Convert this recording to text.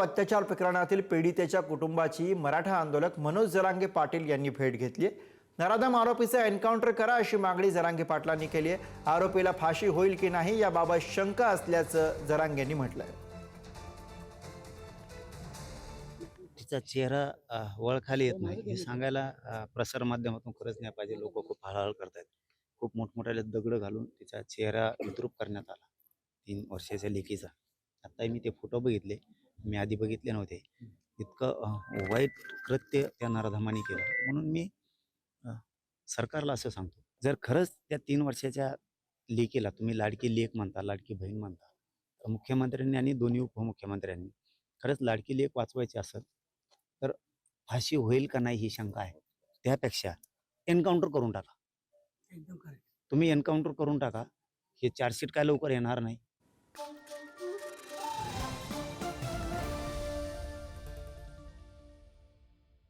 अत्याचार प्रकरणातील पीडितेच्या कुटुंबाची मराठा आंदोलक मनोज जरांगे पाटील यांनी भेट घेतली नराधम आरोपीचा एन्काउंटर करा अशी मागणी जरांगे पाटलांनी केली आहे. आरोपीला फाशी होईल की नाही याबाबत शंका असल्याचं जरांगेंनी म्हटलंय. तिचा चेहरा वळखाली येत नाही. हे सांगायला प्रसार माध्यमातून खरंच नाही पाहिजे. लोक खूप हळहळ करतायत. खूप मोठमोठ्याले दगड घालून तिचा चेहरा विद्रूप करण्यात आला. तीन वर्षाच्या लेकीचा. आता मी ते फोटो बघितले. मी आधी बघितले नव्हते. इतकं वाईट कृत्य त्या नराधमाने केलं. म्हणून मी सरकारला असं सांगतो. जर खरंच त्या तीन वर्षाच्या लेकीला तुम्ही लाडकी लेक म्हणता लाडकी बहीण म्हणता तर मुख्यमंत्र्यांनी आणि दोन्ही उपमुख्यमंत्र्यांनी खरंच लाडकी लेक वाचवायची असेल तर फाशी होईल का नाही ही शंका आहे. त्यापेक्षा एन्काउंटर करून टाका. तुम्ही एन्काउंटर करून टाका. हे चार्जशीट काय लवकर येणार नाही.